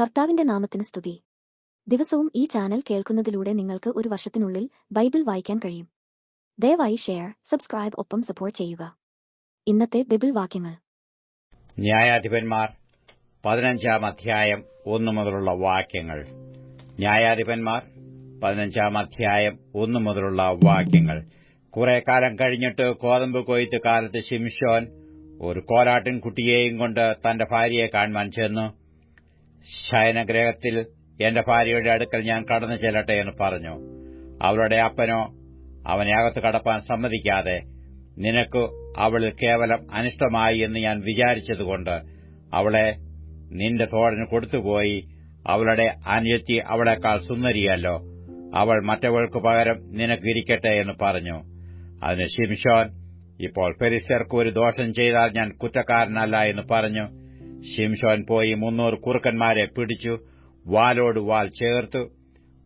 കർത്താവിന്റെ നാമത്തിന് സ്തുതി. ദിവസവും ഈ ചാനൽ കേൾക്കുന്നതിലൂടെ നിങ്ങൾക്ക് ഒരു വർഷത്തിനുള്ളിൽ ബൈബിൾ വായിക്കാൻ കഴിയും. ദയവായി ഷെയർ സബ്സ്ക്രൈബ് ഒപ്പം സപ്പോർട്ട് ചെയ്യുക. ഇന്നത്തെ ബൈബിൾ വാക്യങ്ങൾ. ന്യായാധിപന്മാർ പതിനഞ്ചാം അധ്യായം ഒന്നു മുതലുള്ള വാക്യങ്ങൾ. ന്യായാധിപന്മാർ പതിനഞ്ചാം അധ്യായം ഒന്നു മുതലുള്ള വാക്യങ്ങൾ. കുറെ കാലം കഴിഞ്ഞിട്ട് കോതമ്പ് കൊയ്ത്ത് കാലത്ത് ശിംഷോൻ ഒരു കോലാട്ടിൻ കുട്ടിയെയും കൊണ്ട് തന്റെ ഭാര്യയെ കാണുവാൻ ചെന്നു. ശയനഗ്രഹത്തിൽ എന്റെ ഭാര്യയുടെ അടുക്കൽ ഞാൻ കടന്നു ചെല്ലട്ടെ എന്ന് പറഞ്ഞു. അവളുടെ അപ്പനോ അവനെ അകത്ത് കടപ്പാൻ സമ്മതിക്കാതെ നിനക്ക് അവളിൽ കേവലം അനിഷ്ടമായി എന്ന് ഞാൻ വിചാരിച്ചതുകൊണ്ട് അവളെ നിന്റെ തോഴന് കൊടുത്തുപോയി. അവളുടെ അനുജത്തി അവളെക്കാൾ സുന്ദരിയല്ലോ. അവൾ മറ്റവൾക്ക് പകരം നിനക്ക് ഇരിക്കട്ടെ എന്ന് പറഞ്ഞു. അതിന് ഷിംഷോൻ ഇപ്പോൾ പെരിസ്റ്റർക്ക് ഒരു ദോഷം ചെയ്താൽ ഞാൻ കുറ്റക്കാരനല്ല എന്ന് പറഞ്ഞു. ശിംഷോൻ പോയി മുന്നൂറ് കുറുക്കന്മാരെ പിടിച്ചു വാലോട് വാൽ ചേർത്തു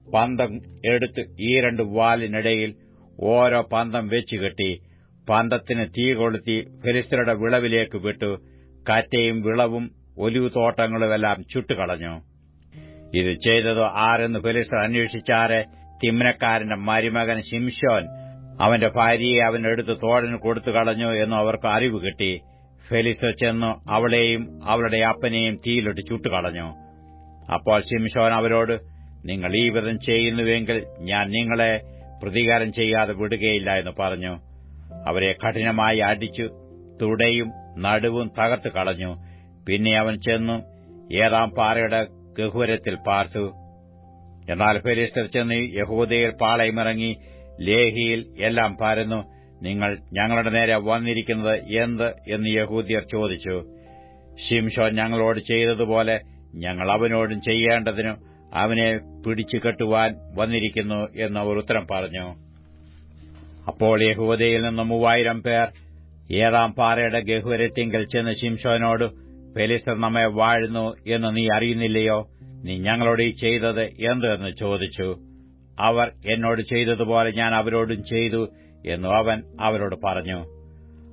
പന്തം എടുത്ത് ഈ രണ്ട് വാലിനിടയിൽ ഓരോ പന്തം വെച്ചുകെട്ടി പന്തത്തിന് തീ കൊളുത്തി ഫെലിസ്തരുടെ വിളവിലേക്ക് വിട്ടു കറ്റയും വിളവും ഒലിവ് തോട്ടങ്ങളുമെല്ലാം ചുട്ടുകളഞ്ഞു. ഇത് ചെയ്തത് ആരെന്ന് ഫെലിസ്തർ അന്വേഷിച്ചാറെ തിമ്നക്കാരന്റെ മരുമകൻ ശിംഷോൻ അവന്റെ ഭാര്യയെ അവനെടുത്ത് തോഴന് കൊടുത്തു കളഞ്ഞു എന്നും അവർക്ക് അറിവ് കിട്ടി. ഫെലിസ്തർ ചെന്ന് അവളെയും അവളുടെ അപ്പനെയും തീയിലിട്ട് ചുട്ടുകളഞ്ഞു. അപ്പോൾ ശിംഷോൻ അവരോട് നിങ്ങൾ ഈ വ്രതം ചെയ്യുന്നുവെങ്കിൽ ഞാൻ നിങ്ങളെ പ്രതികാരം ചെയ്യാതെ വിടുകയില്ല എന്ന് പറഞ്ഞു. അവരെ കഠിനമായി അടിച്ചു തുടയും നടുവും തകർത്ത് കളഞ്ഞു. പിന്നെ അവൻ ചെന്നു ഏതാം പാറയുടെ ഗഹുരത്തിൽ പാർത്തു. എന്നാൽ ഫെലിസ്തർ ചെന്ന് യഹൂദയിൽ പാളയമിറങ്ങി ലേഹിയിൽ എല്ലാം പരന്നു. നിങ്ങൾ ഞങ്ങളുടെ നേരെ വന്നിരിക്കുന്നത് എന്ത് എന്ന് യഹൂദിയർ ചോദിച്ചു. ഷിംഷോൻ ഞങ്ങളോട് ചെയ്തതുപോലെ ഞങ്ങൾ അവനോടും ചെയ്യേണ്ടതിനു അവനെ പിടിച്ചു കെട്ടുവാൻ വന്നിരിക്കുന്നു എന്ന് അവർ ഉത്തരം പറഞ്ഞു. അപ്പോൾ യഹൂദയിൽ നിന്ന് മൂവായിരം പേർ ഏതാം പാറയുടെ ഗഹുവരത്തിങ്കൽ ചെന്ന് ശിംഷോനോട് പെലിസർ നമ്മെ വാഴുന്നു എന്ന് നീ അറിയുന്നില്ലയോ? നീ ഞങ്ങളോട് ഈ ചെയ്തത് എന്തെന്ന് ചോദിച്ചു. അവർ എന്നോട് ചെയ്തതുപോലെ ഞാൻ അവരോടും ചെയ്തു എന്നു അവൻ അവരോട് പറഞ്ഞു.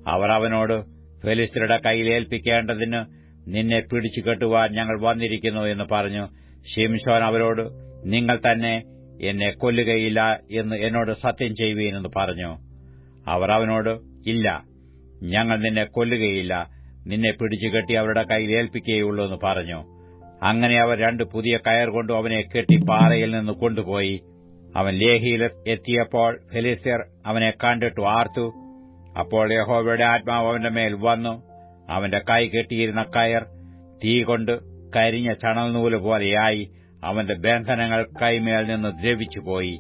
അവർ അവനോട് ഫെലിസ്തരുടെ കയ്യിൽ ഏൽപ്പിക്കേണ്ടതിന് നിന്നെ പിടിച്ചു കെട്ടുവാൻ ഞങ്ങൾ വന്നിരിക്കുന്നു എന്ന് പറഞ്ഞു. ഷിംഷോൻ അവരോട് നിങ്ങൾ തന്നെ എന്നെ കൊല്ലുകയില്ല എന്ന് എന്നോട് സത്യം ചെയ്യുവീനെന്ന് പറഞ്ഞു. അവർ അവനോട് ഇല്ല ഞങ്ങൾ നിന്നെ കൊല്ലുകയില്ല. നിന്നെ പിടിച്ചു കെട്ടി അവരുടെ കയ്യിൽ ഏൽപ്പിക്കുകയുള്ളൂ എന്ന് പറഞ്ഞു. അങ്ങനെ അവർ രണ്ട് പുതിയ കയർ കൊണ്ടു അവനെ കെട്ടി പാറയിൽ നിന്ന് കൊണ്ടുപോയി. അവൻ ലേഹിയിൽ എത്തിയപ്പോൾ ഫെലിസ്തീർ അവനെ കണ്ടിട്ട് ആർത്തു അപ്പോൾ യഹോവയുടെ ആത്മാവ് അവന്റെ മേൽ വന്നു. അവന്റെ കൈ കെട്ടിയിരുന്ന കയർ തീ കൊണ്ട് കരിഞ്ഞ ചണൽ നൂൽ പോലെയായി അവന്റെ ബന്ധനങ്ങൾ കൈമേൽ നിന്ന് ദ്രവിച്ചുപോയി.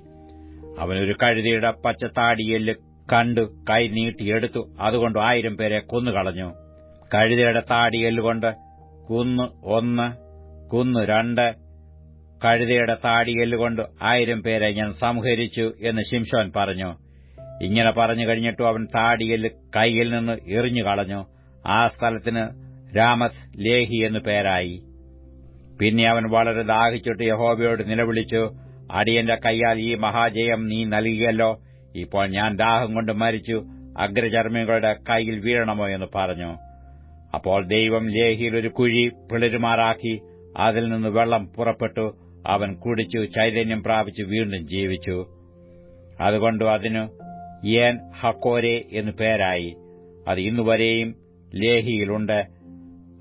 അവനൊരു കഴുതിയുടെ പച്ചത്താടിയെല്ല് കണ്ടു കൈ നീട്ടിയെടുത്തു അതുകൊണ്ട് ആയിരം പേരെ കൊന്നുകളഞ്ഞു. കഴുതിയുടെ താടിയെല്ലുകൊണ്ട് കുന്ന് ഒന്ന് കുന്നു രണ്ട് കഴുതയുടെ താടിയെല്ലുകൊണ്ട് ആയിരം പേരെ ഞാൻ സംഹരിച്ചു എന്ന് ശിംഷോൻ പറഞ്ഞു. ഇങ്ങനെ പറഞ്ഞു കഴിഞ്ഞിട്ടും അവൻ താടിയെല്ല് കൈയിൽ നിന്ന് എറിഞ്ഞു കളഞ്ഞു. ആ സ്ഥലത്തിന് രാമസ് ലേഹി എന്നു പേരായി. പിന്നെ അവൻ വളരെ ദാഹിച്ചിട്ട് യഹോബയോട് നിലവിളിച്ചു അടിയന്റെ കൈയാൽ ഈ മഹാജയം നീ നൽകിയല്ലോ. ഇപ്പോൾ ഞാൻ ദാഹം കൊണ്ട് മരിച്ചു അഗ്രചർമ്മികളുടെ കൈയിൽ വീഴണമോ എന്ന് പറഞ്ഞു. അപ്പോൾ ദൈവം ലേഹിയിൽ ഒരു കുഴി പിളരുമാറാക്കി അതിൽ നിന്ന് വെള്ളം പുറപ്പെട്ടു. അവൻ കുടിച്ചു ചൈതന്യം പ്രാപിച്ചു വീണ്ടും ജീവിച്ചു. അതുകൊണ്ട് അതിന് ഏൻ ഹക്കോരെ എന്നു പേരായി. അത് ഇന്നുവരെയും ലേഹിയിലുണ്ട്.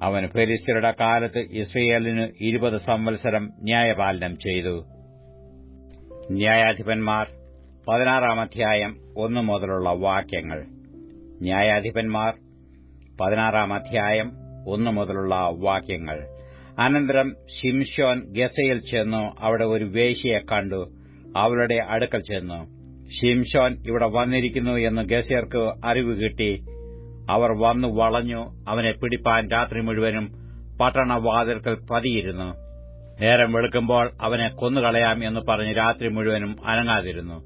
അവൻ ഫെലിസ്തരുടെ കാലത്ത് ഇസ്രയേലിന് ഇരുപത് സംവത്സരം ന്യായപാലനം ചെയ്തു. ന്യായാധിപന്മാർ പതിനാറാം അധ്യായം ഒന്നു മുതലുള്ള വാക്യങ്ങൾ. ന്യായാധിപന്മാർ പതിനാറാം അധ്യായം ഒന്നു മുതലുള്ള വാക്യങ്ങൾ. അനന്തരം ഷിംഷോൻ ഗസയിൽ ചെന്നു അവിടെ ഒരു വേശിയെ കണ്ടു. അവളുടെ അടുക്കൽ ചെന്നു. ഷിംഷോൻ ഇവിടെ വന്നിരിക്കുന്നു എന്ന് ഗസയർക്ക് അറിവ് കിട്ടി. അവർ വന്നു വളഞ്ഞു. അവനെ പിടിപ്പാൻ രാത്രി മുഴുവനും പട്ടണവാതിൽക്കൽ പതിയിരുന്നു. നേരം വെളുക്കുമ്പോൾ അവനെ കൊന്നുകളയാം എന്ന് പറഞ്ഞ് രാത്രി മുഴുവനും അനങ്ങാതിരുന്നു.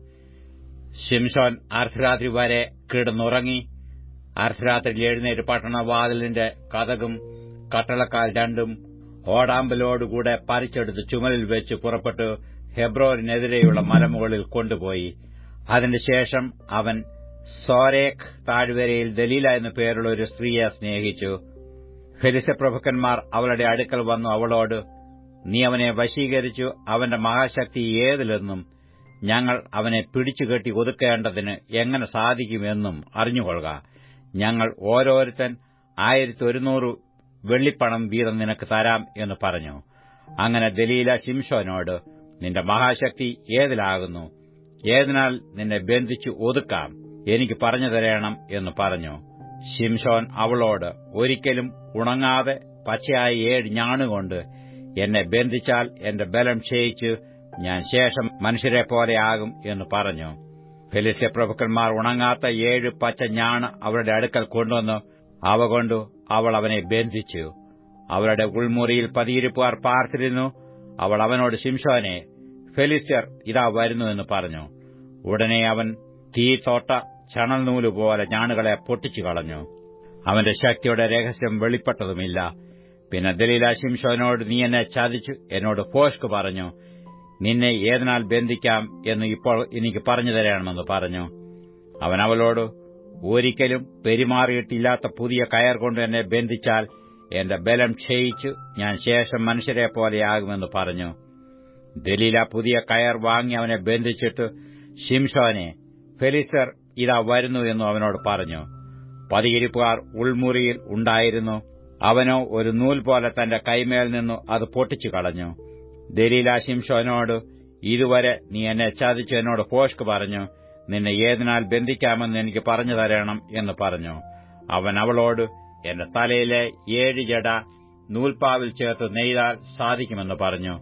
ഷിംഷോൻ അർദ്ധരാത്രി വരെ കിടന്നുറങ്ങി. അർദ്ധരാത്രി എഴുന്നേറ്റ് പട്ടണവാതിലിന്റെ കഥകും കട്ടളക്കാൽ രണ്ടും ഓടാമ്പലോടുകൂടെ പറിച്ചെടുത്ത് ചുമലിൽ വെച്ച് പുറപ്പെട്ടു ഹെബ്രോരിനെതിരെയുള്ള മലമുകളിൽ കൊണ്ടുപോയി. അതിനുശേഷം അവൻ സോരേഖ് താഴ്വരയിൽ ദലീല എന്നു പേരുള്ള ഒരു സ്ത്രീയെ സ്നേഹിച്ചു. ഫെലിസപ്രഭുക്കന്മാർ അവളുടെ അടുക്കൽ വന്നു അവളോട് നീ അവനെ വശീകരിച്ചു അവന്റെ മഹാശക്തി ഏതിലെന്നും ഞങ്ങൾ അവനെ പിടിച്ചുകെട്ടി ഒതുക്കേണ്ടതിന് എങ്ങനെ സാധിക്കുമെന്നും അറിഞ്ഞുകൊള്ളുക. ഞങ്ങൾ ഓരോരുത്തൻ ആയിരത്തി ഒരുന്നൂറ് വെള്ളിപ്പണം വീതം നിനക്ക് തരാം എന്ന് പറഞ്ഞു. അങ്ങനെ ദലീല ശിംഷോനോട് നിന്റെ മഹാശക്തി ഏതിലാകുന്നു? ഏതിനാൽ നിന്നെ ബന്ധിച്ചു ഒതുക്കാം? എനിക്ക് പറഞ്ഞു തരേണം എന്ന് പറഞ്ഞു. ശിംഷോൻ അവളോട് ഒരിക്കലും ഉണങ്ങാതെ പച്ചയായ ഏഴ് ഞാണുകൊണ്ട് എന്നെ ബന്ധിച്ചാൽ എന്റെ ബലം ക്ഷയിച്ച് ഞാൻ ശേഷം മനുഷ്യരെ പോലെയാകും എന്ന് പറഞ്ഞു. ഫെലിസ്യ പ്രഭുക്കന്മാർ ഉണങ്ങാത്ത ഏഴ് പച്ച ഞാണ് അവരുടെ അടുക്കൽ കൊണ്ടുവന്നു അവ കൊണ്ടു അവൾ അവനെ ബന്ധിച്ചു. അവരുടെ ഉൾമുറിയിൽ പതിയിരിപ്പുകാർ പാർത്തിരുന്നു. അവൾ അവനോട് ശിംഷോനെ ഫെലിസ്റ്റർ ഇതാ വരുന്നു എന്ന് പറഞ്ഞു. ഉടനെ അവൻ തീ തോട്ട ചണൽ നൂലുപോലെ ഞാണുകളെ പൊട്ടിച്ചു കളഞ്ഞു. അവന്റെ ശക്തിയുടെ രഹസ്യം വെളിപ്പെട്ടതുമില്ല. പിന്നെ ദലീല ശിംഷോനോട് നീ എന്നെ ചതിച്ചു. എന്നോട് ഫോഷ്ക് പറഞ്ഞു. നിന്നെ ഏതിനാൽ ബന്ധിക്കാം എന്ന് ഇപ്പോൾ എനിക്ക് പറഞ്ഞു തരണമെന്ന് പറഞ്ഞു. അവൻ അവളോട് ഒരിക്കലും പെരുമാറിയിട്ടില്ലാത്ത പുതിയ കയർ കൊണ്ട് എന്നെ ബന്ധിച്ചാൽ എന്റെ ബലം ക്ഷയിച്ചു ഞാൻ ശേഷം മനുഷ്യരെ പോലെയാകുമെന്ന് പറഞ്ഞു. ദലീല പുതിയ കയർ വാങ്ങി അവനെ ബന്ധിച്ചിട്ട് ഷിംഷോനെ ഫെലിസർ ഇതാ വരുന്നു എന്നു അവനോട് പറഞ്ഞു. പതിയിരിപ്പുകാർ ഉൾമുറിയിൽ ഉണ്ടായിരുന്നു. അവനോ ഒരു നൂൽ പോലെ തന്റെ കൈമേൽ നിന്നു അത് പൊട്ടിച്ചു കളഞ്ഞു. ദലീല ശിംഷോനോട് ഇതുവരെ നീ എന്നെ ചതിച്ചു എന്നോട് പോഷ്ക് പറഞ്ഞു. നിന്നെ ഏതിനാൽ ബന്ധിക്കാമെന്ന് എനിക്ക് പറഞ്ഞു തരണം എന്ന് പറഞ്ഞു. അവൻ അവളോട് എന്റെ തലയിലെ ഏഴ് ജട നൂൽപ്പാവിൽ ചേർത്ത് നെയ്താൽ സാധിക്കുമെന്ന് പറഞ്ഞു.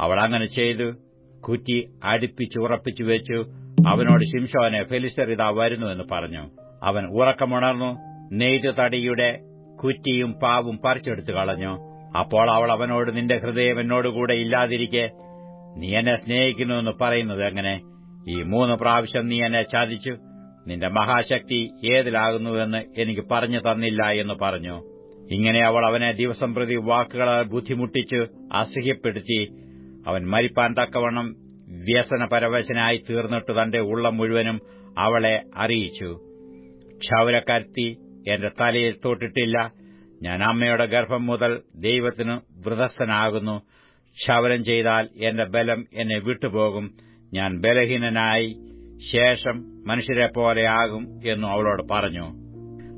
അവൾ അങ്ങനെ ചെയ്തു. കുറ്റി അടുപ്പിച്ചുറപ്പിച്ചു വെച്ചു. അവനോട് ശിംഷോനെ ഫെലിസ്റ്ററിതാ വരുന്നു എന്ന് പറഞ്ഞു. അവൻ ഉറക്കമുണർന്നു. നെയ്ത് തടിയുടെ കുറ്റിയും പാവും പറിച്ചെടുത്തു കളഞ്ഞു. അപ്പോൾ അവൾ അവനോട് നിന്റെ ഹൃദയം എന്നോടുകൂടെ ഇല്ലാതിരിക്കെ. നീ എന്നെ സ്നേഹിക്കുന്നുവെന്ന് പറയുന്നത് എങ്ങനെ? ഈ മൂന്ന് പ്രാവശ്യം നീ എന്നെ ചതിച്ചു. നിന്റെ മഹാശക്തി ഏതിലാകുന്നുവെന്ന് എനിക്ക് പറഞ്ഞു തന്നില്ല എന്ന് പറഞ്ഞു. ഇങ്ങനെ അവൾ അവനെ ദിവസം പ്രതി വാക്കുകളാൽ ബുദ്ധിമുട്ടിച്ച് അസഹ്യപ്പെടുത്തി. അവൻ മരിപ്പാൻ തക്കവണ്ണം വ്യസനപരവശനായി തീർന്നിട്ട് തന്റെ ഉള്ളം മുഴുവനും അവളെ അറിയിച്ചു. ക്ഷൗരക്കരുത്തി എന്റെ തലയിൽ തൊട്ടിട്ടില്ല. ഞാൻ അമ്മയുടെ ഗർഭം മുതൽ ദൈവത്തിന് വൃതസ്ഥനാകുന്നു ക്ഷവരം ചെയ്താൽ എന്റെ ബലം എന്നെ വിട്ടുപോകും. ഞാൻ ബലഹീനനായി ശേഷം മനുഷ്യരെ പോലെയാകും എന്നു അവളോട് പറഞ്ഞു.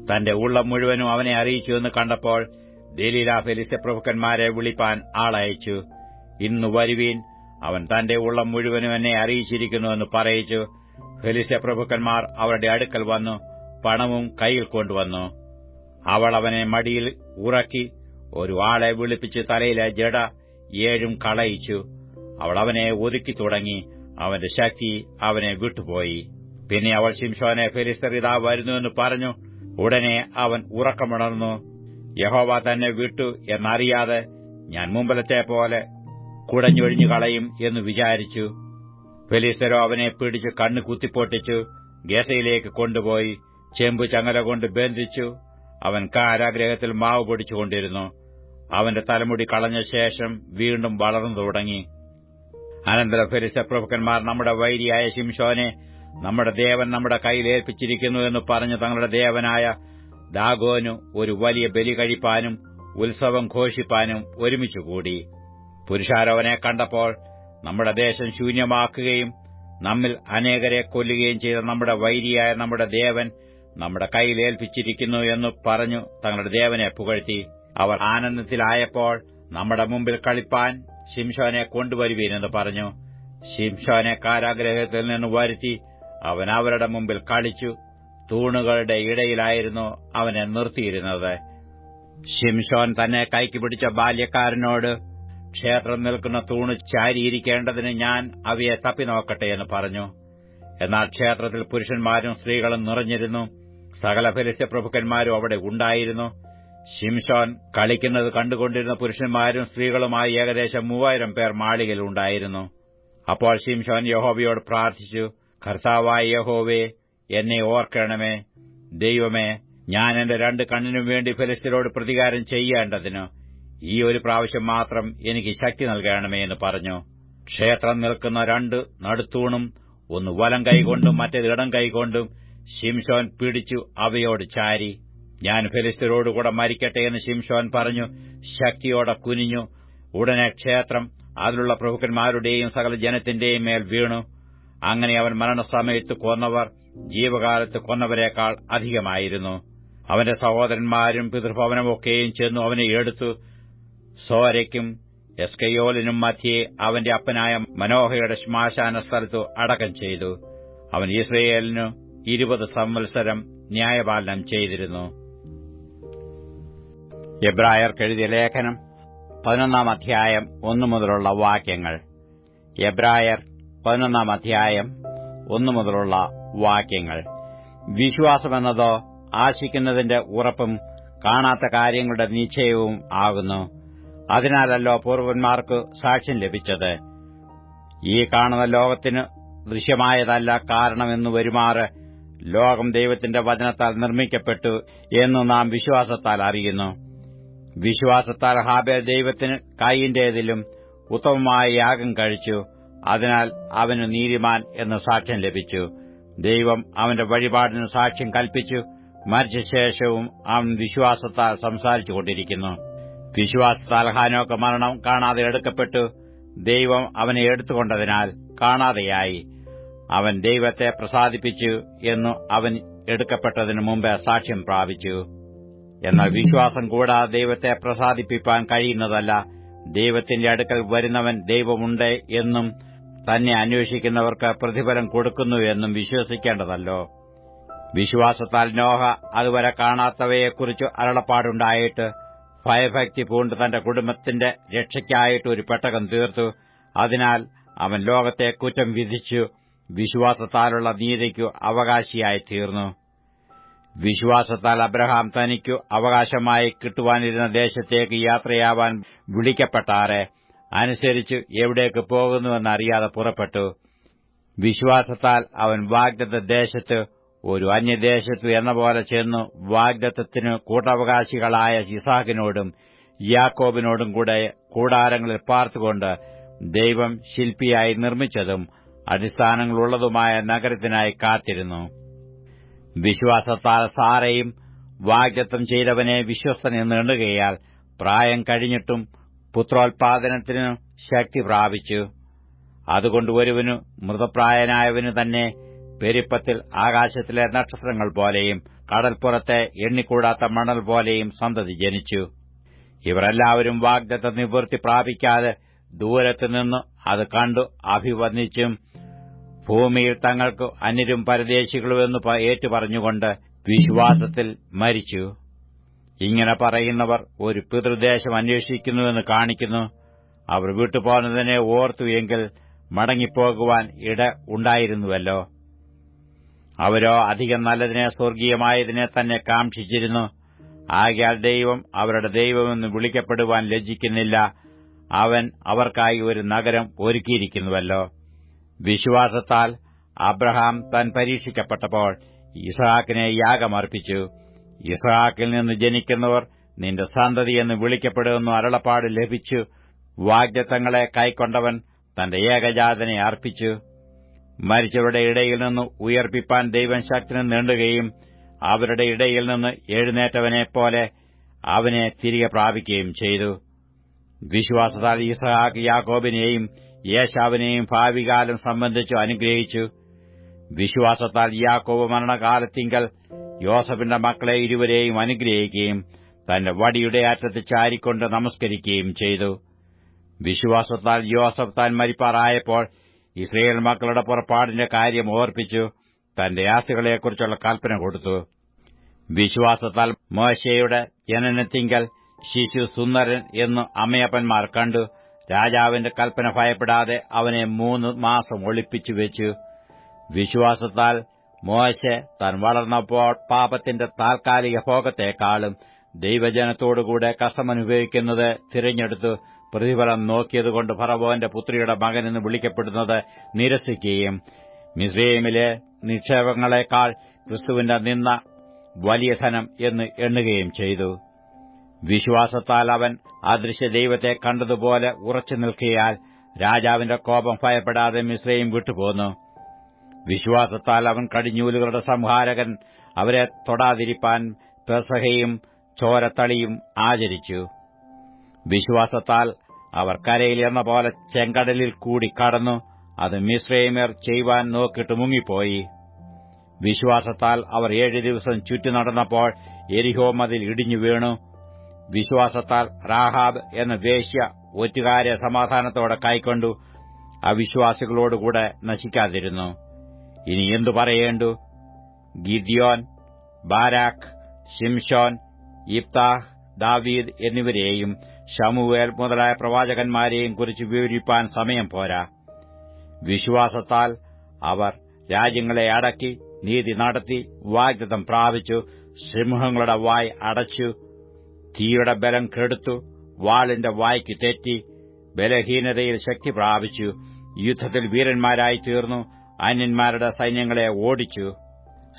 തന്റെ ഉള്ളം മുഴുവനും അവനെ അറിയിച്ചു എന്ന് കണ്ടപ്പോൾ ദലീല ഫെലിസ്യ പ്രഭുക്കന്മാരെ വിളിപ്പാൻ ആളയച്ചു. ഇന്നു വരുവീൻ അവൻ തന്റെ ഉള്ളം മുഴുവനും എന്നെ അറിയിച്ചിരിക്കുന്നുവെന്ന് പറയിച്ചു. ഫെലിസ്യ പ്രഭുക്കന്മാർ അവരുടെ അടുക്കൽ വന്നു പണവും കൈയിൽ കൊണ്ടുവന്നു. അവൾ അവനെ മടിയിൽ ഉറക്കി ഒരു ആളെ വിളിപ്പിച്ച് തലയിലെ ജട ഏഴും കളയിച്ചു. അവൾ അവനെ ഒതുക്കി തുടങ്ങി അവന്റെ ശക്തി അവനെ വിട്ടുപോയി. പിന്നെ അവൾ ശിംഷോനെ വരുന്നുവെന്ന് പറഞ്ഞു. ഉടനെ അവൻ ഉറക്കമുണർന്നു. യഹോവ തന്നെ വിട്ടു എന്നറിയാതെ ഞാൻ മുമ്പലത്തെ പോലെ കുടഞ്ഞൊഴിഞ്ഞു കളയും എന്ന് വിചാരിച്ചു. ഫെലിസ്തരോ അവനെ പിടിച്ച് കണ്ണ് കുത്തിപ്പൊട്ടിച്ചു. ഗസയിലേക്ക് കൊണ്ടുപോയി ചെമ്പു ചങ്ങല കൊണ്ട് ബന്ധിച്ചു. അവൻ കാരാഗ്രഹത്തിൽ മാവ് പൊടിച്ചുകൊണ്ടിരുന്നു. അവന്റെ തലമുടി കളഞ്ഞ ശേഷം വീണ്ടും വളർന്നു തുടങ്ങി. അനന്തര ഫെരിസ പ്രഭുക്കന്മാർ നമ്മുടെ വൈരിയായ ശിംഷോനെ നമ്മുടെ ദേവൻ നമ്മുടെ കയ്യിൽ ഏൽപ്പിച്ചിരിക്കുന്നു എന്ന് പറഞ്ഞ് തങ്ങളുടെ ദേവനായ ദാഗോനു ഒരു വലിയ ബലി കഴിപ്പാനും ഉത്സവം ഘോഷിപ്പാനും ഒരുമിച്ചുകൂടി. പുരുഷാരോവനെ കണ്ടപ്പോൾ നമ്മുടെ ദേശം ശൂന്യമാക്കുകയും നമ്മിൽ അനേകരെ കൊല്ലുകയും ചെയ്ത നമ്മുടെ വൈരിയായ നമ്മുടെ ദേവൻ നമ്മുടെ കയ്യിൽ ഏൽപ്പിച്ചിരിക്കുന്നു എന്ന് പറഞ്ഞു തങ്ങളുടെ ദേവനെ പുകഴ്ത്തി. അവർ ആനന്ദത്തിലായപ്പോൾ നമ്മുടെ മുമ്പിൽ കളിപ്പാൻ ശിംഷോനെ കൊണ്ടുവരുവീനെന്ന് പറഞ്ഞു. ശിംഷോനെ കാരാഗ്രഹത്തിൽ നിന്ന് വരുത്തി അവൻ അവരുടെ മുമ്പിൽ കളിച്ചു. തൂണുകളുടെ ഇടയിലായിരുന്നു അവനെ നിർത്തിയിരുന്നത്. ശിംഷോൻ തന്നെ കൈക്ക് പിടിച്ച ബാല്യക്കാരനോട് ക്ഷേത്രം നിൽക്കുന്ന തൂണ് ചാരിയിരിക്കേണ്ടതിന് ഞാൻ അവയെ തപ്പി നോക്കട്ടെ എന്ന് പറഞ്ഞു. എന്നാൽ ക്ഷേത്രത്തിൽ പുരുഷന്മാരും സ്ത്രീകളും നിറഞ്ഞിരുന്നു. സകല ഫലിസ്യ പ്രഭുക്കന്മാരും അവിടെ ഉണ്ടായിരുന്നു. ശിംഷോൻ കളിക്കുന്നത് കണ്ടുകൊണ്ടിരുന്ന പുരുഷന്മാരും സ്ത്രീകളുമായി ഏകദേശം മൂവായിരം പേർ മാളികയിൽ ഉണ്ടായിരുന്നു അപ്പോൾ ശിംഷോൻ യഹോബയോട് പ്രാർത്ഥിച്ചു കർത്താവായ യഹോവേ എന്നെ ഓർക്കണമേ. ദൈവമേ ഞാൻ എന്റെ രണ്ട് കണ്ണിനും വേണ്ടി ഫലിസ്തരോട് പ്രതികാരം ചെയ്യേണ്ടതിന് ഈ ഒരു പ്രാവശ്യം മാത്രം എനിക്ക് ശക്തി നൽകണമേ എന്ന് പറഞ്ഞു. ക്ഷേത്രം നിൽക്കുന്ന രണ്ട് നടുത്തൂണും ഒന്ന് വലം കൈകൊണ്ടും മറ്റേത് ഇടം കൈകൊണ്ടും ശിംഷോൻ പിടിച്ചു അവയോട് ചാരി. ഞാൻ ഫെലിസ്തരോടുകൂടെ മരിക്കട്ടെ എന്ന് ശിംഷോൻ പറഞ്ഞു. ശക്തിയോടെ കുനിഞ്ഞു. ഉടനെ ക്ഷേത്രം അതിലുള്ള പ്രഭുക്കന്മാരുടെയും സകല ജനത്തിന്റെയും മേൽ വീണു. അങ്ങനെ അവൻ മരണസമയത്ത് കൊന്നവർ ജീവകാലത്ത് കൊന്നവരെക്കാൾ അധികമായിരുന്നു. അവന്റെ സഹോദരന്മാരും പിതൃഭവനമൊക്കെയും ചെന്നു അവനെ എടുത്തു. സോരയ്ക്കും എസ്കയോലിനും മധ്യേ അവന്റെ അപ്പനായ മനോഹയുടെ ശ്മാശാന സ്ഥലത്തു അടക്കം ചെയ്തു. അവൻ ഇസ്രയേലിനു ഇരുപത് സംവത്സരം ന്യായപാലനം ചെയ്തിരുന്നു. എബ്രായർക്കെഴുതിയ ലേഖനം പതിനൊന്നാം അധ്യായം ഒന്നു മുതലുള്ള വാക്യങ്ങൾ. എബ്രായർ പതിനൊന്നാം അധ്യായം ഒന്നു മുതലുള്ള വാക്യങ്ങൾ. വിശ്വാസമെന്നതോ ആശിക്കുന്നതിന്റെ ഉറപ്പും കാണാത്ത കാര്യങ്ങളുടെ നിശ്ചയവും ആകുന്നു. അതിനാലല്ലോ പൂർവന്മാർക്ക് സാക്ഷ്യം ലഭിച്ചത്. ഈ കാണുന്ന ലോകത്തിന് ദൃശ്യമായതല്ല കാരണമെന്നു വരുമാറ് ലോകം ദൈവത്തിന്റെ വചനത്താൽ നിർമ്മിക്കപ്പെട്ടു എന്ന് നാം വിശ്വാസത്താൽ അറിയുന്നു. വിശ്വാസത്താൽ ഹാബേൽ ദൈവത്തിന് കായിന്റേതിലും ഉത്തമമായ യാഗം കഴിച്ചു. അതിനാൽ അവന് നീതിമാൻ എന്ന് സാക്ഷ്യം ലഭിച്ചു. ദൈവം അവന്റെ വഴിപാടിന് സാക്ഷ്യം കൽപ്പിച്ചു. മരിച്ച ശേഷവും അവൻ വിശ്വാസത്താൽ സംസാരിച്ചുകൊണ്ടിരിക്കുന്നു വിശ്വാസത്താൽ ഹാനോക്ക് മരണം കാണാതെ എടുക്കപ്പെട്ടു. ദൈവം അവനെ എടുത്തുകൊണ്ടതിനാൽ കാണാതെയായി. അവൻ ദൈവത്തെ പ്രസാദിപ്പിച്ചു എന്നു അവൻ എടുക്കപ്പെട്ടതിനു മുമ്പ് സാക്ഷ്യം പ്രാപിച്ചു. എന്നാൽ വിശ്വാസം കൂടാതെ ദൈവത്തെ പ്രസാദിപ്പിക്കാൻ കഴിയുന്നതല്ല. ദൈവത്തിന്റെ അടുക്കൽ വരുന്നവൻ ദൈവമുണ്ട് എന്നും തന്നെ അന്വേഷിക്കുന്നവർക്ക് പ്രതിഫലം കൊടുക്കുന്നു എന്നും വിശ്വസിക്കേണ്ടതല്ലോ. വിശ്വാസത്താൽ നോഹ അതുവരെ കാണാത്തവയെക്കുറിച്ച് അരളപ്പാടുണ്ടായിട്ട് ഭയഭക്തി പൂണ്ട് തന്റെ കുടുംബത്തിന്റെ രക്ഷയ്ക്കായിട്ട് ഒരു പെട്ടകം തീർത്തു. അതിനാൽ അവൻ ലോകത്തെ കുറ്റം വിധിച്ചു വിശ്വാസത്താലുള്ള നീതിക്കു അവകാശിയായി തീർന്നു വിശ്വാസത്താൽ അബ്രഹാം തനിക്കു അവകാശമായി കിട്ടുവാനിരുന്ന ദേശത്തേക്ക് യാത്രയാവാൻ വിളിക്കപ്പെട്ടാറെ. അനുസരിച്ച് എവിടേക്ക് പോകുന്നുവെന്നറിയാതെ പുറപ്പെട്ടു. വിശ്വാസത്താൽ അവൻ വാഗ്ദത്ത ദേശത്ത് ഒരു അന്യദേശത്തു എന്ന പോലെ ചെന്നു വാഗ്ദത്തത്തിനു കൂട്ടവകാശികളായ ഇസാഖിനോടും യാക്കോബിനോടും കൂടെ കൂടാരങ്ങളിൽ പാർത്തുകൊണ്ട് ദൈവം ശില്പിയായി നിർമ്മിച്ചതും അടിസ്ഥാനങ്ങളുള്ളതുമായ നഗരത്തിനായി കാത്തിരുന്നു. വിശ്വാസത്താൽ സാറയും വാഗ്ദത്തം ചെയ്തവനെ വിശ്വസ്തനെന്ന് എണ്ണുകയാൽ പ്രായം കഴിഞ്ഞിട്ടും പുത്രോത്പാദനത്തിനു ശക്തി പ്രാപിച്ചു. അതുകൊണ്ട് ഒരുവനു മൃതപ്രായനായവനു തന്നെ പെരുപ്പത്തിൽ ആകാശത്തിലെ നക്ഷത്രങ്ങൾ പോലെയും കടൽപ്പുറത്തെ എണ്ണിക്കൂടാത്ത മണൽ പോലെയും സന്തതി ജനിച്ചു. ഇവരെല്ലാവരും വാഗ്ദത്ത നിവൃത്തി പ്രാപിക്കാതെ ദൂരത്തുനിന്ന് അത് കണ്ടു അഭിവന്ദിച്ചും ഭൂമിയിൽ തങ്ങൾക്ക് അന്യരും പരദേശികളുമെന്ന് ഏറ്റുപറഞ്ഞുകൊണ്ട് വിശ്വാസത്തിൽ മരിച്ചു. ഇങ്ങനെ പറയുന്നവർ ഒരു പിതൃദേശം അന്വേഷിക്കുന്നുവെന്ന് കാണിക്കുന്നു. അവർ വിട്ടുപോകുന്നതിനെ ഓർത്തു എങ്കിൽ മടങ്ങിപ്പോകുവാൻ ഇട ഉണ്ടായിരുന്നുവല്ലോ. അവരോ അധികം നല്ലതിനെ സ്വർഗീയമായതിനെ തന്നെ കാക്ഷിച്ചിരുന്നു. ആകയാൽ ദൈവം അവരുടെ ദൈവമെന്ന് വിളിക്കപ്പെടുവാൻ ലജ്ജിക്കുന്നില്ല. അവൻ അവർക്കായി ഒരു നഗരം ഒരുക്കിയിരിക്കുന്നുവല്ലോ. വിശ്വാസത്താൽ അബ്രഹാം താൻ പരീക്ഷിക്കപ്പെട്ടപ്പോൾ ഇസഹാക്കിനെ യാഗമർപ്പിച്ചു. ഇസഹാക്കിൽ നിന്ന് ജനിക്കുന്നവർ നിന്റെ സന്തതി എന്ന് വിളിക്കപ്പെടുമെന്നു അരളപ്പാട് ലഭിച്ചു. വാഗ്ദത്തങ്ങളെ കൈക്കൊണ്ടവൻ തന്റെ ഏകജാതനെ അർപ്പിച്ചു. മരിച്ചവരുടെ ഇടയിൽ നിന്ന് ഉയർപ്പിപ്പാൻ ദൈവം ശക്തിന് നീണ്ടുകയും അവരുടെ ഇടയിൽ നിന്ന് എഴുന്നേറ്റവനെ പോലെ അവനെ തിരികെ പ്രാപിക്കുകയും ചെയ്തു. വിശ്വാസത്താൽ ഇസഹാക്ക് യാക്കോബിനെയും യേശാവിനെയും ഭാവികാലം സംബന്ധിച്ചു അനുഗ്രഹിച്ചു. വിശ്വാസത്താൽ യാക്കോവ് മരണകാലത്തിങ്കൽ യോസഫിന്റെ മക്കളെ ഇരുവരെയും അനുഗ്രഹിക്കുകയും തന്റെ വടിയുടെ അറ്റത്ത് ചാരിക്കൊണ്ട് നമസ്കരിക്കുകയും ചെയ്തു. വിശ്വാസത്താൽ യോസഫ് താൻ മരിപ്പാറായപ്പോൾ ഇസ്രയേൽ മക്കളുടെ പുറപ്പാടിന്റെ കാര്യം ഓർപ്പിച്ചു തന്റെ ആസ്തികളെക്കുറിച്ചുള്ള കൽപ്പന കൊടുത്തു. വിശ്വാസത്താൽ മോശയുടെ ജനനത്തിങ്കൽ ശിശു സുന്ദരൻ എന്നു അമ്മയപ്പന്മാർ കണ്ടു. രാജാവിന്റെ കൽപ്പന ഭയപ്പെടാതെ അവനെ മൂന്ന് മാസം ഒളിപ്പിച്ചു വെച്ചു. വിശ്വാസത്താൽ മോശ താൻ വളർന്നപ്പോൾ പാപത്തിന്റെ താൽക്കാലിക ഭോഗത്തെക്കാളും ദൈവജനത്തോടുകൂടെ കഷ്ടമനുഭവിക്കുന്നത് തിരഞ്ഞെടുത്തു പ്രതിഫലം നോക്കിയതുകൊണ്ട് ഫറവോന്റെ പുത്രിയുടെ മകനെന്ന് വിളിക്കപ്പെടുന്നത് നിരസിക്കുകയും മിസ്രൈമിലെ നിക്ഷേപങ്ങളെക്കാൾ ക്രിസ്തുവിന്റെ നിന്ന വലിയ ധനം എന്ന് എണ്ണുകയും ചെയ്തു. വിശ്വാസത്താൽ അവൻ അദൃശ്യ ദൈവത്തെ കണ്ടതുപോലെ ഉറച്ചു നിൽക്കിയാൽ രാജാവിന്റെ കോപം ഭയപ്പെടാതെ മിശ്രയും വിട്ടുപോന്നു. വിശ്വാസത്താൽ അവൻ കടിഞ്ഞൂലുകളുടെ സംഹാരകൻ അവരെ തൊടാതിരിപ്പാൻ പെസഹയും ചോരത്തളിയും ആചരിച്ചു. വിശ്വാസത്താൽ അവർ കരയിൽ എന്ന പോലെ ചെങ്കടലിൽ കൂടി കടന്നു അത് മിശ്രൈമർ ചെയ്യുവാൻ നോക്കിട്ട് മുങ്ങിപ്പോയി. വിശ്വാസത്താൽ അവർ ഏഴു ദിവസം ചുറ്റി നടന്നപ്പോൾ എരിഹോ ഇടിഞ്ഞു വീണു. വിശ്വാസത്താൽ റാഹാബ് എന്ന വേശ്യ ഒറ്റുകാരെ സമാധാനത്തോടെ കൈക്കൊണ്ടു അവിശ്വാസികളോടുകൂടെ നശിക്കാതിരുന്നു. ഇനി എന്തു പറയേണ്ടു? ഗിദ്യോൻ ബാരാഖ് ഷിംഷോൻ ഇബ്താഹ് ദാവീദ് എന്നിവരെയും ഷമുവേൽ മുതലായ പ്രവാചകന്മാരെയും കുറിച്ച് വിവരിപ്പാൻ സമയം പോരാ. വിശ്വാസത്താൽ അവർ രാജ്യങ്ങളെ അടക്കി നീതി നടത്തി വാഗ്ദത്തം പ്രാപിച്ചു സിംഹങ്ങളുടെ വായ് അടച്ചു തീയുടെ ബലം കെടുത്തു വാളിന്റെ വായ്ക്ക് തെറ്റി ബലഹീനതയിൽ ശക്തി പ്രാപിച്ചു യുദ്ധത്തിൽ വീരന്മാരായി തീർന്നു അന്യന്മാരുടെ സൈന്യങ്ങളെ ഓടിച്ചു.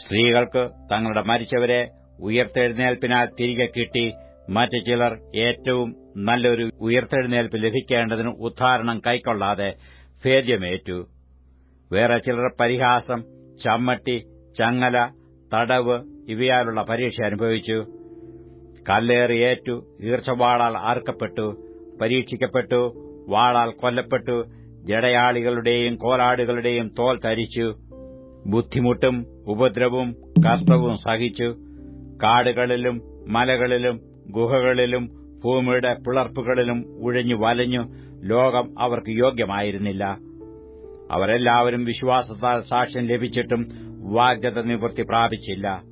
സ്ത്രീകൾക്ക് തങ്ങളുടെ മരിച്ചവരെ ഉയർത്തെഴുന്നേൽപ്പിനാൽ തിരികെ കിട്ടി മറ്റു ചിലർ ഏറ്റവും നല്ലൊരു ഉയർത്തെഴുന്നേൽപ്പ് ലഭിക്കേണ്ടതിന് ഉദ്ധാരണം കൈക്കൊള്ളാതെ ഭേദ്യമേറ്റു. വേറെ ചിലർ പരിഹാസം ചമ്മട്ടി ചങ്ങല തടവ് ഇവയാലുള്ള പരീക്ഷ അനുഭവിച്ചു. കല്ലേറിയേറ്റു ഈർച്ചവാളാൽ ആർക്കപ്പെട്ടു പരീക്ഷിക്കപ്പെട്ടു വാളാൽ കൊല്ലപ്പെട്ടു ജടയാളികളുടെയും കോലാടുകളുടെയും തോൽ തരിച്ചു ബുദ്ധിമുട്ടും ഉപദ്രവവും കഷ്ടവും സഹിച്ചു. കാടുകളിലും മലകളിലും ഗുഹകളിലും ഭൂമിയുടെ പിളർപ്പുകളിലും ഉഴഞ്ഞു വലഞ്ഞു ലോകം അവർക്ക് യോഗ്യമായിരുന്നില്ല. അവരെല്ലാവരും വിശ്വാസത്താൽ സാക്ഷ്യം ലഭിച്ചിട്ടും വാഗ്ദത്ത നിവൃത്തി പ്രാപിച്ചില്ല.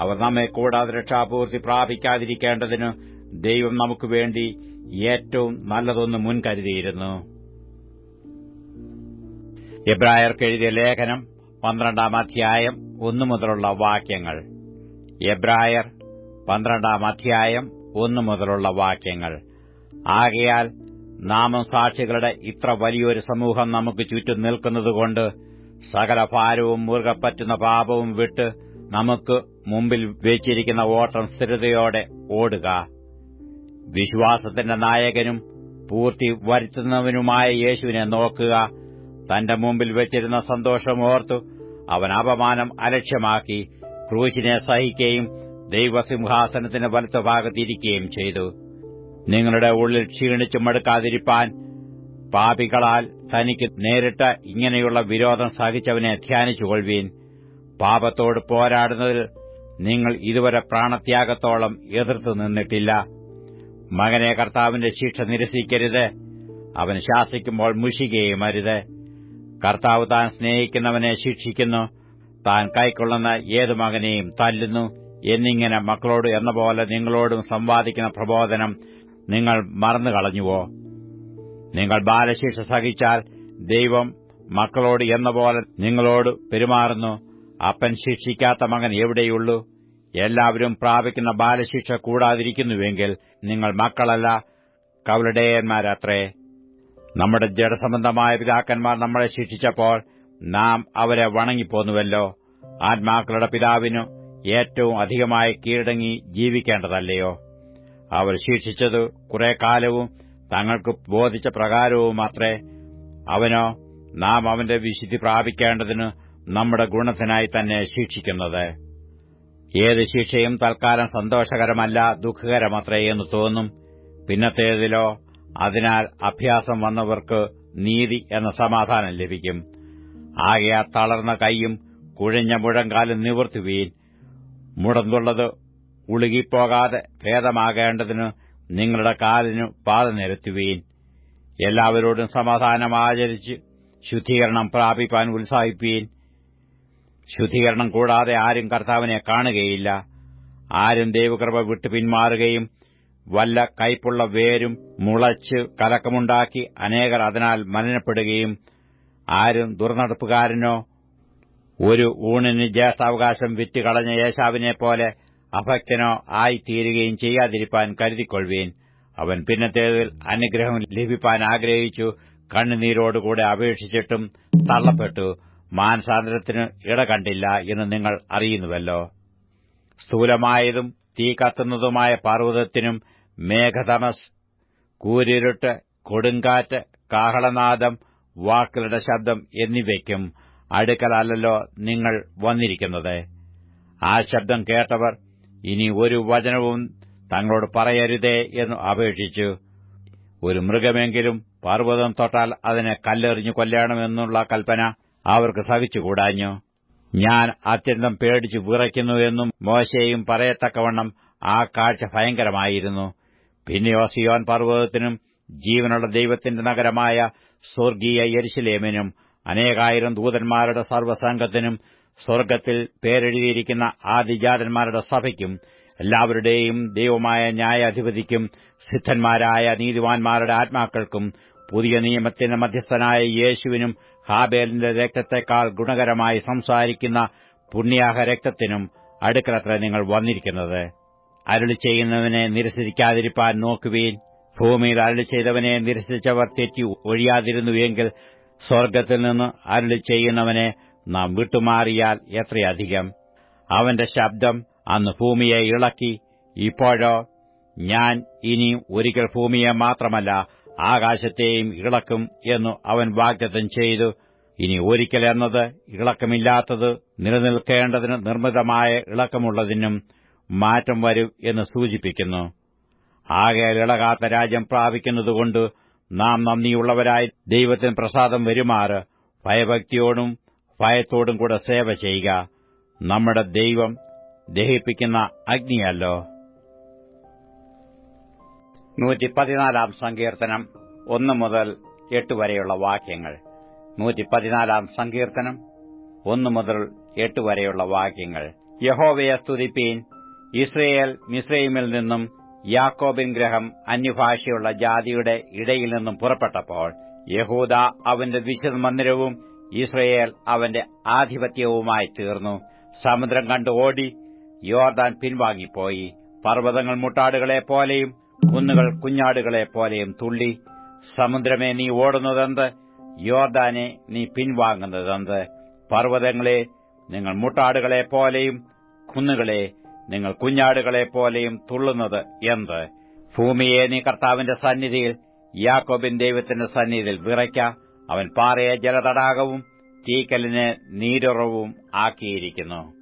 അവർ നമ്മെ കൂടാതെ രക്ഷാപൂർത്തി പ്രാപിക്കാതിരിക്കേണ്ടതിന് ദൈവം നമുക്ക് വേണ്ടി ഏറ്റവും നല്ലതൊന്ന് മുൻകരുതിയിരുന്നു എബ്രായർക്ക് എഴുതിയ ലേഖനം പന്ത്രണ്ടാം അധ്യായം ഒന്നു മുതലുള്ള വാക്യങ്ങൾ. എബ്രായർ പന്ത്രണ്ടാം അധ്യായം ഒന്നു മുതലുള്ള വാക്യങ്ങൾ. ആകയാൽ നാമം സാക്ഷികളുടെ ഇത്ര വലിയൊരു സമൂഹം നമുക്ക് ചുറ്റും നിൽക്കുന്നതുകൊണ്ട് സകല ഭാരവും മുറുകപ്പറ്റുന്ന പാപവും വിട്ട് നമുക്ക് മുമ്പിൽ വെച്ചിരിക്കുന്ന ഓട്ടം സ്ഥിരതയോടെ ഓടുക. വിശ്വാസത്തിന്റെ നായകനും പൂർത്തി വരുത്തുന്നവനുമായ യേശുവിനെ നോക്കുക. തന്റെ മുമ്പിൽ വെച്ചിരുന്ന സന്തോഷമോർത്തു അവൻ അപമാനം അലക്ഷ്യമാക്കി ക്രൂശിനെ സഹിക്കുകയും ദൈവസിംഹാസനത്തിന് വലത്തുഭാഗത്തിരിക്കുകയും ചെയ്തു. നിങ്ങളുടെ ഉള്ളിൽ ക്ഷീണിച്ചു മടുക്കാതിരിപ്പാൻ പാപികളാൽ തനിക്ക് നേരിട്ട ഇങ്ങനെയുള്ള വിരോധം സഹിച്ചവനെ ധ്യാനിച്ചുകൊള്ളുവീൻ. പാപത്തോട് പോരാടുന്നതിൽ നിങ്ങൾ ഇതുവരെ പ്രാണത്യാഗത്തോളം എതിർത്തു നിന്നിട്ടില്ല. മകനെ കർത്താവിന്റെ ശിക്ഷ നിരസിക്കരുത്. അവൻ ശാസിക്കുമ്പോൾ മുഷികയും അരുത്. കർത്താവ് താൻ സ്നേഹിക്കുന്നവനെ ശിക്ഷിക്കുന്നു. താൻ കൈക്കൊള്ളുന്ന ഏതു മകനെയും തല്ലുന്നു. എന്നിങ്ങനെ മക്കളോട് എന്ന പോലെ നിങ്ങളോടും സംവാദിക്കുന്ന പ്രബോധനം നിങ്ങൾ മറന്നുകളഞ്ഞുവോ? നിങ്ങൾ ബാലശിക്ഷ സഹിച്ചാൽ ദൈവം മക്കളോട് എന്ന പോലെ നിങ്ങളോട് പെരുമാറുന്നു. അപ്പൻ ശിക്ഷിക്കാത്ത മകൻ എവിടെയുള്ളൂ? എല്ലാവരും പ്രാപിക്കുന്ന ബാലശിക്ഷ കൂടാതിരിക്കുന്നുവെങ്കിൽ നിങ്ങൾ മക്കളല്ല കവളുടേയന്മാരത്രേ നമ്മുടെ ജഡസംബന്ധമായ പിതാക്കന്മാർ നമ്മളെ ശിക്ഷിച്ചപ്പോൾ നാം അവരെ വണങ്ങിപ്പോന്നുവല്ലോ. ആത്മാക്കളുടെ പിതാവിനു ഏറ്റവും അധികമായി കീഴടങ്ങി ജീവിക്കേണ്ടതല്ലയോ? അവർ ശിക്ഷിച്ചത് കുറെ കാലവും തങ്ങൾക്ക് ബോധിച്ച പ്രകാരവും മാത്രേ അവനോ നാം അവന്റെ വിശുദ്ധി പ്രാപിക്കേണ്ടതിന് നമ്മുടെ ഗുണത്തിനായി തന്നെ ശിക്ഷിക്കുന്നത്. ഏത് ശിക്ഷയും തൽക്കാലം സന്തോഷകരമല്ല ദുഃഖകരമത്രേ എന്ന് തോന്നും. പിന്നത്തേതിലോ അതിനാൽ അഭ്യാസം വന്നവർക്ക് നീതി എന്ന സമാധാനം ലഭിക്കും. ആകെ തളർന്ന കൈയും കുഴഞ്ഞ മുഴങ്കാലും നിവർത്തുവീൻ. മുടന്തുള്ളത് ഉളുകിപ്പോകാതെ ഭേദമാകേണ്ടതിന് നിങ്ങളുടെ കാലിനു പാത നിരത്തുവീൻ. എല്ലാവരോടും സമാധാനം ആചരിച്ച് ശുദ്ധീകരണം പ്രാപിപ്പാൻ ഉത്സാഹിപ്പീൻ. ശുദ്ധീകരണം കൂടാതെ ആരും കർത്താവിനെ കാണുകയില്ല. ആരും ദൈവകൃപ വിട്ടു പിന്മാറുകയും വല്ല കയ്പുള്ള വേരും മുളച്ച് കലക്കമുണ്ടാക്കി അനേകർ അതിനാൽ മലിനപ്പെടുകയും ആരും ദുർനടപ്പുകാരനോ ഒരു ഊണിന് ജ്യേഷ്ഠാവകാശം വിറ്റുകളഞ്ഞ യേശാവിനെ പോലെ അഭക്തനോ ആയിത്തീരുകയും ചെയ്യാതിരിപ്പാൻ കരുതിക്കൊള്ളുവീൻ. അവൻ പിന്നത്തേതിൽ അനുഗ്രഹം ലഭിപ്പാൻ ആഗ്രഹിച്ചു. കണ്ണുനീരോടുകൂടെ അപേക്ഷിച്ചിട്ടും തള്ളപ്പെട്ടു. മാനസാന്തരത്തിന് ഇട കണ്ടില്ല എന്ന് നിങ്ങൾ അറിയുന്നുവല്ലോ. സ്ഥൂലമായതും തീ കത്തുന്നതുമായ പർവതത്തിനും മേഘതമസ് കൂരിരുട്ട് കൊടുങ്കാറ്റ് കാഹളനാദം വാക്കുകളുടെ ശബ്ദം എന്നിവയ്ക്കും അടുക്കലല്ലോ നിങ്ങൾ വന്നിരിക്കുന്നത്. ആ ശബ്ദം കേട്ടവർ ഇനി ഒരു വചനവും തങ്ങളോട് പറയരുതേ എന്ന് അപേക്ഷിച്ചു. ഒരു മൃഗമെങ്കിലും പർവതം തൊട്ടാൽ അതിനെ കല്ലെറിഞ്ഞു കൊല്ലണമെന്നുള്ള കൽപ്പന അവർക്ക് സഹിച്ചുകൂടാഞ്ഞു? ഞാൻ അത്യന്തം പേടിച്ചു വിറയ്ക്കുന്നു എന്നും മോശയും പറയത്തക്കവണ്ണം ആ കാഴ്ച ഭയങ്കരമായിരുന്നു. പിന്നെ സിയോൻ പർവതത്തിനും ജീവനുള്ള ദൈവത്തിന്റെ നഗരമായ സ്വർഗീയ യരിശിലേമിനും അനേകായിരം ദൂതന്മാരുടെ സർവസംഘത്തിനും സ്വർഗത്തിൽ പേരെഴുതിയിരിക്കുന്ന ആദിജാതന്മാരുടെ സഭയ്ക്കും എല്ലാവരുടെയും ദൈവമായ ന്യായാധിപതിക്കും സിദ്ധന്മാരായ നീതിവാൻമാരുടെ ആത്മാക്കൾക്കും പുതിയ നിയമത്തിന്റെ മധ്യസ്ഥനായ യേശുവിനും ഹാബേലിന്റെ രക്തത്തെക്കാൾ ഗുണകരമായി സംസാരിക്കുന്ന പുണ്യാഹ രക്തത്തിനും അടുക്കളത്ര നിങ്ങൾ വന്നിരിക്കുന്നത്. അരുളി ചെയ്യുന്നവനെ നിരസിക്കാതിരിപ്പാൻ നോക്കുവീൻ. ഭൂമിയിൽ അരുളി ചെയ്തവനെ നിരസിച്ചവർ തെറ്റി ഒഴിയാതിരുന്നുവെങ്കിൽ സ്വർഗത്തിൽ നിന്ന് അരുളി ചെയ്യുന്നവനെ നാം വിട്ടുമാറിയാൽ എത്രയധികം? അവന്റെ ശബ്ദം അന്ന് ഭൂമിയെ ഇളക്കി. ഇപ്പോഴോ ഞാൻ ഇനി ഒരിക്കൽ ഭൂമിയെ മാത്രമല്ല ആകാശത്തെയും ഇളക്കും എന്നു അവൻ വാഗ്ദത്തം ചെയ്തു. ഇനി ഒരിക്കൽ എന്നത് ഇളക്കമില്ലാത്തത് നിലനിൽക്കേണ്ടതിന് നിർമ്മിതമായ ഇളക്കമുള്ളതിനും മാറ്റം വരും എന്ന് സൂചിപ്പിക്കുന്നു. ആകെ ഇളകാത്ത രാജ്യം പ്രാപിക്കുന്നതുകൊണ്ട് നാം നന്ദിയുള്ളവരായി ദൈവത്തിന് പ്രസാദം വരുമാറ്. ഭയഭക്തിയോടും ഭയത്തോടും കൂടെ സേവ ചെയ്യുക. നമ്മുടെ ദൈവം ദഹിപ്പിക്കുന്ന അഗ്നിയല്ലോ. നൂറ്റി പതിനാലാം സങ്കീർത്തനം ഒന്ന് മുതൽ എട്ട് വരെയുള്ള വാക്യങ്ങൾ. നൂറ്റി പതിനാലാം സങ്കീർത്തനം ഒന്ന് മുതൽ എട്ട് വരെയുള്ള വാക്യങ്ങൾ. യഹോവയെ സ്തുതിപ്പീൻ. ഇസ്രയേൽ മിസ്രൈമിൽ നിന്നും യാക്കോബിൻ ഗ്രഹം അന്യഭാഷയുള്ള ജാതിയുടെ ഇടയിൽ നിന്നും പുറപ്പെട്ടപ്പോൾ യഹൂദ അവന്റെ വിശുദ്ധ മന്ദിരവും ഇസ്രയേൽ അവന്റെ ആധിപത്യവുമായി തീർന്നു. സമുദ്രം കണ്ട് ഓടി യോർദാൻ പിൻവാങ്ങിപ്പോയി. പർവതങ്ങൾ മുട്ടാടുകളെ പോലെയും കുന്നുകൾ കുഞ്ഞാടുകളെ പോലെയും തുള്ളി. സമുദ്രമേ നീ ഓടുന്നതെന്ത്? യോർദാനെ നീ പിൻവാങ്ങുന്നതെന്ത്? പർവതങ്ങളെ നിങ്ങൾ മുട്ടാടുകളെ പോലെയും കുന്നുകളെ നിങ്ങൾ കുഞ്ഞാടുകളെ പോലെയും തുള്ളുന്നത് എന്ത്? ഭൂമിയെ നീ കർത്താവിന്റെ സന്നിധിയിൽ യാക്കോബിൻ ദൈവത്തിന്റെ സന്നിധിയിൽ വിറയ്ക്ക. അവൻ പാറയെ ജലതടാകവും തീക്കലിനെ നീരുറവും ആക്കിയിരിക്കുന്നു.